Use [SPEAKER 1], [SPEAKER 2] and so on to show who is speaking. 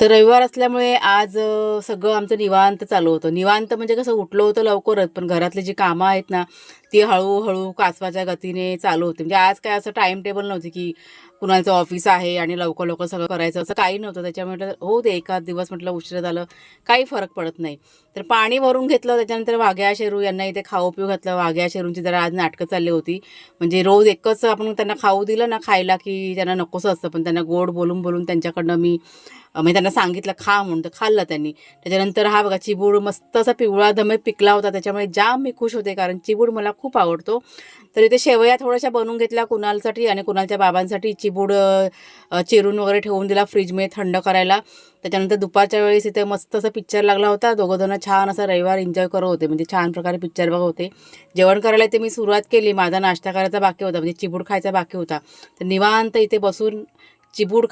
[SPEAKER 1] तर रविवार असल्यामुळे आज सगळं आमचं निवांत चालू होतं. निवांत म्हणजे कसं उठलो होतं लवकरच पण घरातले जी कामं आहेत ना ती हळूहळू कासवाच्या गतीने चालू होती. म्हणजे आज काय असं टाइम टेबल नव्हती की कुणाचं ऑफिस आहे आणि लवकर लवकर सगळं करायचं. असं काही नव्हतं. त्याच्यामुळे म्हटलं, हो ते एखाद दिवस म्हटलं उशीर झालं. काही फरक पडत नाही. तर पाणी भरून घेतलं त्याच्यानंतर वाघ्या शेरू यांना इथे खाऊ पिऊ घातलं. वाघ्या शेरूंची जरा आज नाटकं चालली होती. म्हणजे रोज एकच आपण त्यांना खाऊ दिलं ना खायला की त्यांना नकोसं असतं. पण त्यांना गोड बोलून बोलून त्यांच्याकडनं मी म्हणजे त्यांना सांगितलं खा म्हणून तर खाल्लं त्यांनी. त्याच्यानंतर हा बघा चिबूड मस्त असा पिवळा धमे पिकला होता. त्याच्यामुळे जाम मी खुश होते कारण चिबूड मला खूप आवडतो. तर इथे शेवया थोड्याशा बनवून घेतल्या कुणालसाठी आणि कुणालच्या बाबांसाठी. चिबूड चिरून वगैरे ठेवून दिला फ्रीजमध्ये थंड करायला. त्याच्यानंतर दुपारच्या वेळेस इथे मस्त असा पिक्चर लागला होता. दोघंजणं छान असा रविवार एन्जॉय करत होते. म्हणजे छान प्रकारे पिक्चर बघत होते. जेवण करायला इथे मी सुरुवात केली. माझा नाश्ता करायचा बाकी होता. म्हणजे चिबूड खायचा बाकी होता. तर निवांत इथे बसून चिबूड